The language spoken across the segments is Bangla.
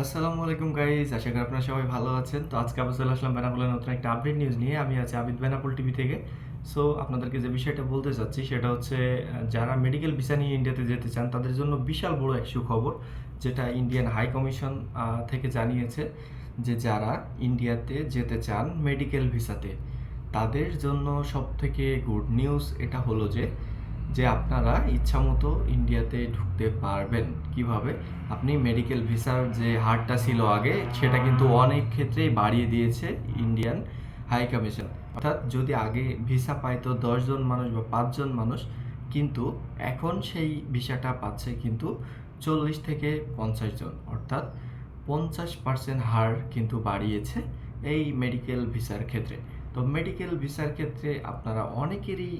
আসসালামু আলাইকুম গাইজ আশা করি আপনারা সবাই ভালো আছেন। তো আজকে আবার আসলাম বেনাপোলের নতুন একটা আপডেট নিউজ নিয়ে। আমি আছি আবিদ বেনাপোল টিভি থেকে। সো আপনাদেরকে যে বিষয়টা বলতে চাচ্ছি, সেটা হচ্ছে যারা মেডিকেল ভিসা নিয়ে ইন্ডিয়াতে যেতে চান, তাদের জন্য বিশাল বড় এক সুখবর, যেটা ইন্ডিয়ান হাই কমিশন থেকে জানিয়েছে যে যারা ইন্ডিয়াতে যেতে চান মেডিকেল ভিসাতে তাদের জন্য সব থেকে গুড নিউজ এটা হলো যে যে আপনারা ইচ্ছামতো ইন্ডিয়াতে ঢুকতে পারবেন। কীভাবে? আপনি মেডিকেল ভিসার যে হারটা ছিল আগে, সেটা কিন্তু অনেক ক্ষেত্রেই বাড়িয়ে দিয়েছে ইন্ডিয়ান হাই কমিশন অর্থাৎ যদি আগে ভিসা পাইতো দশজন মানুষ বা পাঁচজন মানুষ, কিন্তু এখন সেই ভিসাটা পাচ্ছে কিন্তু চল্লিশ থেকে পঞ্চাশ জন। অর্থাৎ পঞ্চাশ পার্সেন্ট হার কিন্তু বাড়িয়েছে। এই মেডিকেল ভিসার ক্ষেত্রে। তো মেডিকেল ভিসার ক্ষেত্রে আপনারা অনেকেরই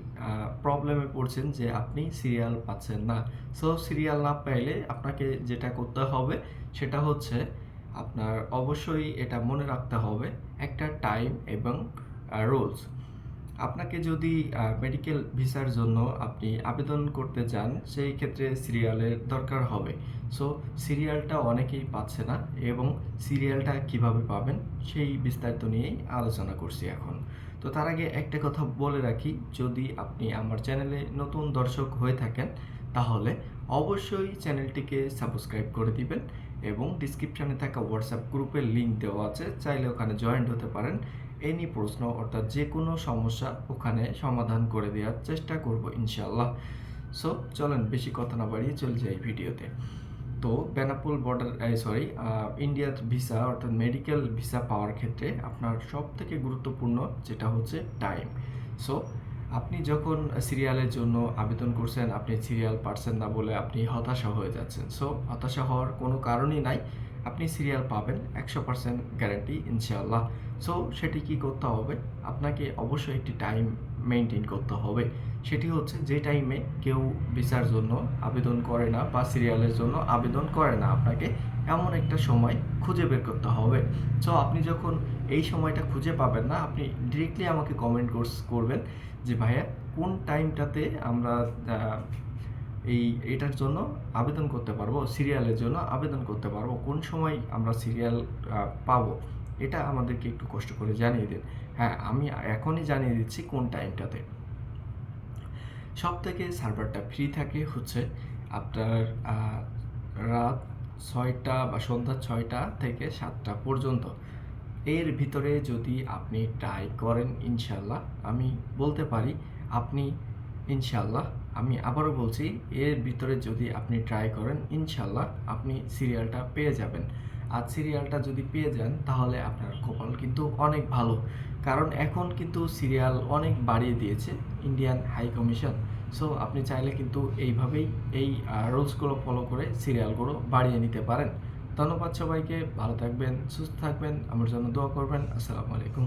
প্রবলেমে পড়ছেন যে আপনি সিরিয়াল পাচ্ছেন না। সো সিরিয়াল না পাইলে আপনাকে যেটা করতে হবে, সেটা হচ্ছে আপনার অবশ্যই এটা মনে রাখতে হবে একটা টাইম এবং রুলস আপনাকে যদি মেডিকেল ভিসার জন্য আপনি আবেদন করতে চান, সেই ক্ষেত্রে সিরিয়ালের দরকার হবে। সো সিরিয়ালটা অনেকেই পাচ্ছে না এবং সিরিয়ালটা কীভাবে পাবেন, সেই বিস্তারিত নিয়েই আলোচনা করছি এখন। তো তার আগে একটা কথা বলে রাখি, যদি আপনি আমার চ্যানেলে নতুন দর্শক হয়ে থাকেন তাহলে অবশ্যই চ্যানেলটিকে সাবস্ক্রাইব করে দিবেন এবং ডিসক্রিপশানে থাকা হোয়াটসঅ্যাপ গ্রুপের লিংক দেওয়া আছে, চাইলে ওখানে জয়েন্ট হতে পারেন। এনি প্রশ্ন অর্থাৎ যে কোনো সমস্যা ওখানে সমাধান করে দেওয়ার চেষ্টা করব ইনশাল্লাহ সো চলেন বেশি কথা না বাড়িয়ে চলে যাই ভিডিওতে। তো, বেনাপোল বর্ডার সরি ইন্ডিয়ার ভিসা অর্থাৎ মেডিকেল ভিসা পাওয়ার ক্ষেত্রে আপনার সব থেকে গুরুত্বপূর্ণ যেটা হচ্ছে টাইম সো আপনি যখন সিরিয়ালের জন্য আবেদন করছেন, আপনি সিরিয়াল পারছেন না বলে আপনি হতাশা হয়ে যাচ্ছেন। সো হতাশা হওয়ার কোনো কারণই নাই। আপনি সিরিয়াল পাবেন, একশো পার্সেন্ট গ্যারান্টি ইনশাআল্লাহ। সো সেটি কি করতে হবে? আপনাকে অবশ্যই একটি টাইম মেনটেন করতে হবে। সেটি হচ্ছে যে টাইমে কেউ ভিসার জন্য আবেদন করে না বা সিরিয়ালের জন্য আবেদন করে না আপনাকে, এমন একটা সময় খুঁজে বের করতে হবে। সো আপনি যখন এই সময়টা খুঁজে পাবেন না, আপনি ডিরেক্টলি আমাকে কমেন্ট কোর্স করবেন যে, ভাইয়া, কোন টাইমটাতে আমরা এই, এটার জন্য আবেদন করতে পারব? সিরিয়ালের জন্য আবেদন করতে পারব? কোন সময় আমরা সিরিয়াল পাবো? এটা আমাদেরকে একটু কষ্ট করে জানিয়ে দিন। হ্যাঁ আমি এখনই জানিয়ে দিচ্ছি কোন টাইমটাতে সব থেকে সার্ভারটা ফ্রি থাকে হচ্ছে আপনার রাত ছয়টা বা সন্ধ্যা ছয়টা থেকে সাতটা পর্যন্ত। এর ভিতরে যদি আপনি ট্রাই করেন ইনশাল্লাহ আমি বলতে পারি আপনি ইনশাল্লাহ আমি আবারও বলছি, এর ভিতরে যদি আপনি ট্রাই করেন ইনশাল্লাহ আপনি সিরিয়ালটা পেয়ে যাবেন। সিরিয়ালটা যদি পেয়ে যান, তাহলে আপনার কপাল কিন্তু অনেক ভালো। কারণ এখন কিন্তু সিরিয়াল অনেক বাড়িয়ে দিয়েছে ইন্ডিয়ান হাই কমিশন সো আপনি চাইলে কিন্তু এইভাবেই এই রুলসগুলো ফলো করে সিরিয়ালগুলো বাড়িয়ে নিতে পারেন। ধন্যবাদ সবাইকে, ভালো থাকবেন, সুস্থ থাকবেন, আমার জন্য দোয়া করবেন। আসসালামু আলাইকুম।